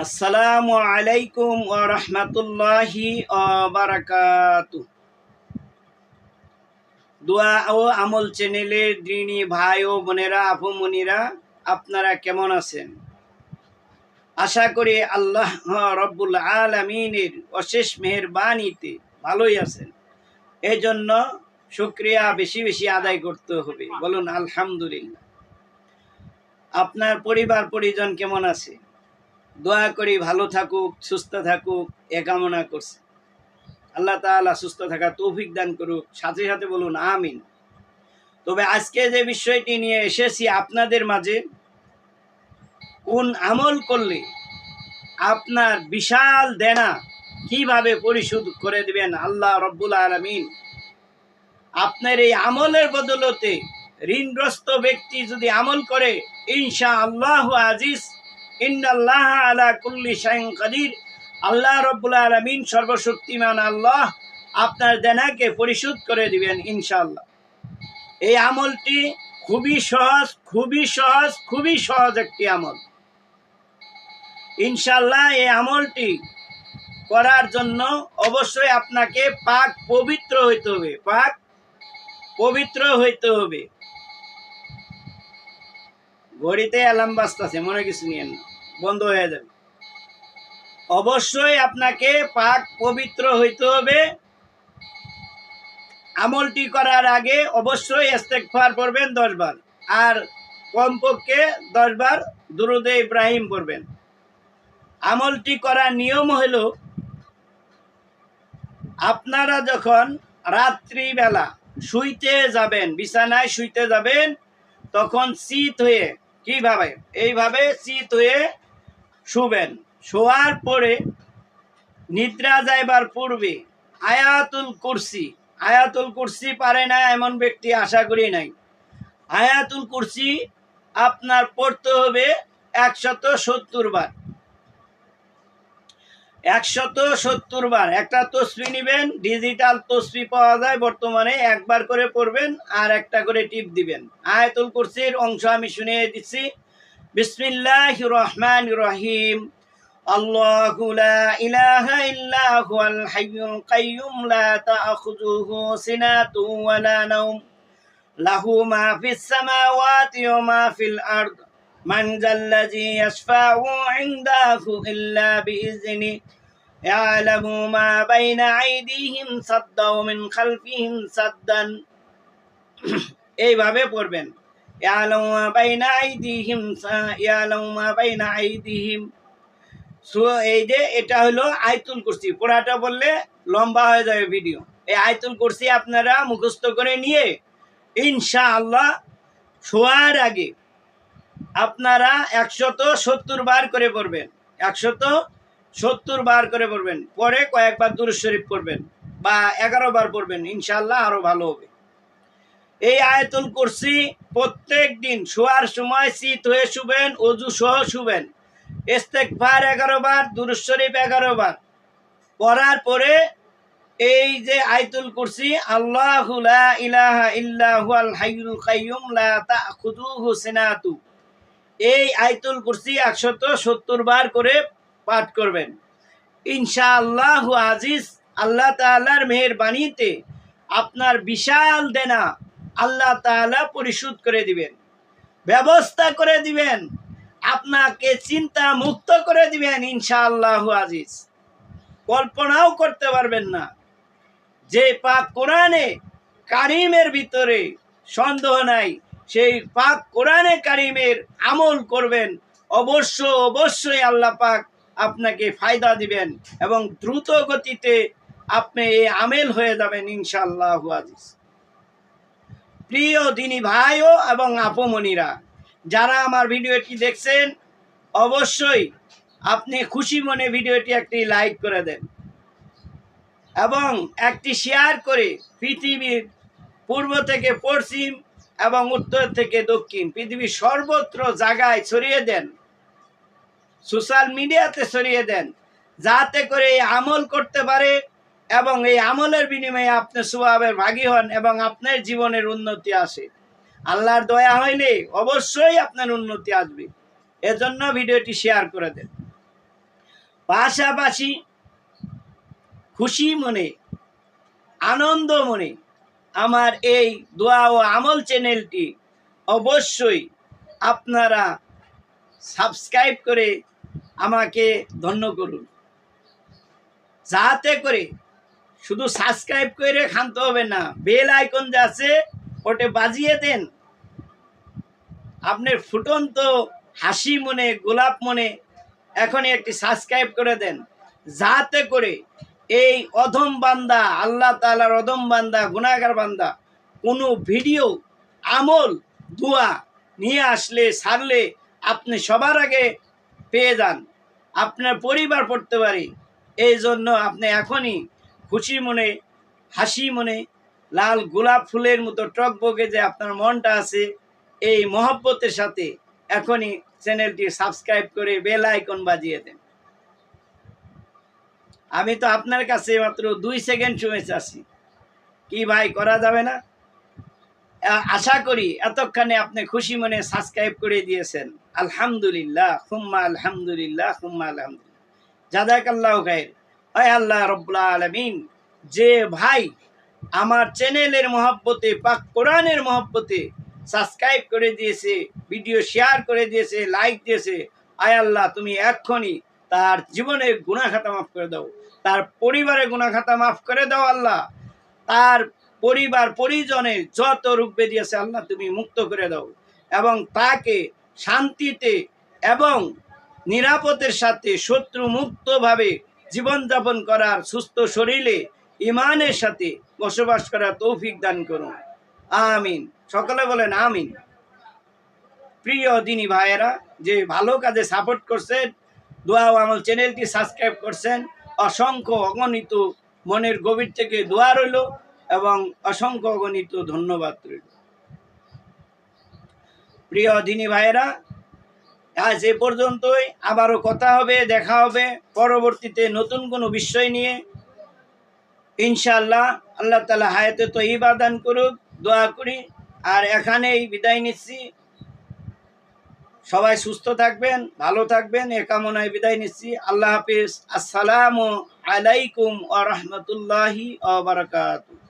আসসালামু আলাইকুম রহমতুল্লাহি দোয়া ও আমল চ্যানেলের ভাই ও বোনেরা আপনারা কেমন আছেন? আশা করি আল্লাহ রব্বুল আলমিনের অশেষ মেহরবানিতে ভালোই আছেন। এই জন্য শুক্রিয়া বেশি বেশি আদায় করতে হবে। বলুন, আলহামদুলিল্লাহ। আপনার পরিবার, পরিজন কেমন আছে? দোয়া করি, ভালো থাকুক, সুস্থ থাকুক, এ কামনা করছে। আল্লাহ তাআলা সুস্থ থাকা তৌফিক দান করুক, সাথে সাথে বলুন, আমিন। তবে আজকে যে বিষয়টি নিয়ে এসেছি আপনাদের মাঝে, কোন আমল করলে আপনার বিশাল দেনা কীভাবে পরিশোধ করে দিবেন আল্লাহ রব্বুল আলমিন? আপনার এই আমলের বদলতে ঋণগ্রস্ত ব্যক্তি যদি আমল করে ইনশা আল্লাহ আজিজ ইন্নাল্লাহ আল্লাহ রব্বুল আলমিন সর্বশক্তিমান আল্লাহ আপনার দেনাকে পরিশোধ করে দিবেন ইনশাআল্লাহ। এই আমলটি খুবই সহজ খুবই সহজ খুবই সহজ একটি আমল। ইনশাল্লাহ এই আমলটি করার জন্য অবশ্যই আপনাকে পাক পবিত্র হইতে হবে, পাক পবিত্র হইতে হবে। ঘড়িতে অ্যালার্ম বাজতেছে, মনে কিছু নিয়েন না। বন্ধ হয়ে যাবে। অবশ্যই আপনাকে পাক পবিত্র হইতে হবে। আমলটি করার আগে অবশ্যই ইস্তেকফার পড়বেন দশ বার আর কমপক্ষে দশ বার দুরুদে ইব্রাহিম পড়বেন। আমলটি করার নিয়ম হল আপনারা যখন রাত্রিবেলা শুইতে যাবেন, বিছানায় শুইতে যাবেন, তখন শীত হয়ে, কীভাবে? এইভাবে শীত হয়ে শুবেন। শোয়ার পরে নিদ্রা যাইবার পূর্বে আয়াতুল কুরসি আয়াতুল কুরসি পারে না এমন ব্যক্তি আশা করি নাই। আয়াতুল কুরসি আপনার পড়তে হবে একশত সত্তর বার। একশত সত্তর বার। একটা তসবি নেবেন ডিজিটাল তসবি পাওয়া যায়, বর্তমানে একবার করে পড়বেন আর একটা করে টিপ দিবেন। আয়াতুল কুরসির অংশ আমি শুনিয়ে দিচ্ছি। বিসমিল্লাহ রহমান রহিম الله لا إله إلا هو الحي القيوم لا تأخذه سنة ولا نوم له ما في السماوات وما في الأرض من ذا الذي يشفع عنده إلا بإذنه يعلم ما بين أيديهم صدا ومن خلفهم صدا এইভাবে পড়বেন ইয়ালামু মা বাইনা আইদিহিম ইয়ালামু মা বাইনা আইদিহিম সো এই যে এটা হলো আয়তুল কুরসি। পড়াটা বললে লম্বা হয়ে যাবে ভিডিও এই আয়তুল কুরসি আপনারা মুখস্থ করে নিয়ে ইনশা আল্লাহ শোয়ার আগে আপনারা একশত সত্তর বার করে পড়বেন। একশত সত্তর বার করে পড়বেন। পরে কয়েকবার দুরুদ শরীফ পড়বেন বা এগারো বার পড়বেন। ইনশাল্লাহ আরও ভালো হবে। এই আয়তুল কুরসি প্রত্যেক দিন শোয়ার সময় শীত হয়ে শুবেন, অজু সহ শুবেন। ইস্তেকবার এগারো বার, দুরুদ শরীফ এগারো বার। পড়ার পরে এই যে আয়তুল কুরসি, আল্লাহ লা এই আয়তুল কুরসি একশত সত্তর বার করে পাঠ করবেন। ইনশাআল্লাহ আজিজ, আল্লাহ তাআলার মেহেরবানিতে আপনার বিশাল দেনা আল্লাহ তাআলা পরিশোধ করে দিবেন, ব্যবস্থা করে দিবেন, আপনাকে চিন্তা মুক্ত করে দিবেন ইনশাআল্লাহ আজিজ। কল্পনাও করতে পারবেন না যে পাক কোরআনে কারিমের ভিতরে সন্দেহ নাই, সেই পাক কোরআনে কারিমের আমল করবেন, অবশ্য অবশ্যই আল্লাহ পাক আপনাকে ফায়দা দিবেন এবং দ্রুত গতিতে আপনি এই আমেল হয়ে যাবেন ইনশাআল্লাহ আজিজ। প্রিয় দিনী ভাইও এবং আপমনিরা যারা আমার ভিডিওটি দেখছেন, অবশ্যই আপনি খুশি মনে ভিডিওটি একটি লাইক করে দেন এবং একটি শেয়ার করে পৃথিবীর পূর্ব থেকে পশ্চিম এবং উত্তর থেকে দক্ষিণ পৃথিবীর সর্বত্র জায়গায় ছড়িয়ে দেন সোশ্যাল মিডিয়াতে ছড়িয়ে দেন, যাতে করে আমল করতে পারে এবং এই আমলের বিনিময়ে আপনি স্বভাবের ভাগী হন এবং আপনার জীবনের উন্নতি আসে। আল্লাহর দয়া হইলে অবশ্যই আপনার উন্নতি আসবে। এজন্য ভিডিওটি শেয়ার করে দেন। পাশাপাশি খুশি মনে, আনন্দ মনে আমার এই দোয়া ও আমল চ্যানেলটি অবশ্যই আপনারা সাবস্ক্রাইব করে আমাকে ধন্য করুন। যাতে করে শুধু সাবস্ক্রাইব করে খানতে হবে না বেল আইকন যে আছে, ওটে বাজিয়ে দেন। আপনার ফুটন্ত হাসি মনে, গোলাপ মনে, এখনই একটি সাবস্ক্রাইব করে দেন। যাতে করে এই অধম বান্দা, আল্লাহ তালার অধম বান্দা গুণাগার বান্দা, কোনো ভিডিও আমল, দোয়া নিয়ে আসলে সারলে আপনি সবার আগে পেয়ে যান। আপনার পরিবার পড়তে পারে। এই জন্য আপনি এখনই খুশি মনে, হাসি মনে, লাল গোলাপ ফুলের মতো টক বগে যে আপনার মনটা আছে, এই মহব্বতের সাথে এখনই চ্যানেলটি সাবস্ক্রাইব করে বেল আইকন বাজিয়ে দেন। আমি তো আপনার কাছে মাত্র দুই সেকেন্ড সময় চাচ্ছি। কি ভাই, করা যাবে না? আশা করি এতক্ষণে আপনি খুশি মনে সাবস্ক্রাইব করে দিয়েছেন। আলহামদুলিল্লাহ খুম্মা আলহামদুলিল্লাহ খুম্মা আলহামদুলিল্লাহ। জাদাক আল্লাহ খায়ের আল্লাহ রব্লা আলমিন। যে ভাই আমার চ্যানেলের মহব্বতে, পাক কোরআনের মহব্বতে সাবস্ক্রাইব করে দিয়েছে ভিডিও শেয়ার করে দিয়েছে লাইক দিয়েছে, আয় আল্লাহ তুমি এক্ষুনি তার জীবনের গুণাখাতা মাফ করে দাও। তার পরিবারের গুণাখাতা মাফ করে দাও আল্লাহ। তার পরিবার পরিজনের যত রূপ বেরিয়েছে আল্লাহ তুমি মুক্ত করে দাও। এবং তাকে শান্তিতে এবং নিরাপদের সাথে শত্রু মুক্তভাবে জীবনযাপন করার সুস্থ শরীরে, ইমানের সাথে বসবাস করার তৌফিক দান করুন। আমিন। সকলে বলেন আমিন। প্রিয় দিনী ভাইয়েরা, যে ভালো কাজে সাপোর্ট করছেন, দোয়া আমল চ্যানেলটি সাবস্ক্রাইব করছেন, অসংখ্য অগণিত মনের গভীর থেকে দোয়া রইল এবং অসংখ্য অগণিত ধন্যবাদ রইল। প্রিয় দিনী ভাইয়েরা আজ এ পর্যন্তই। আবারও কথা হবে, দেখা হবে পরবর্তীতে নতুন কোনো বিষয় নিয়ে। ইনশাআল্লাহ আল্লাহ তালা হায়াতে তো ইবাদান করুক, দোয়া করি। আর এখানেই বিদায় নিচ্ছি। সবাই সুস্থ থাকবেন, ভালো থাকবেন, এ কামনায় বিদায় নিচ্ছি। আল্লাহ হাফিজ। আসসালামু আলাইকুম আ রহমতুল্লাহি আ বারাকাতুহু।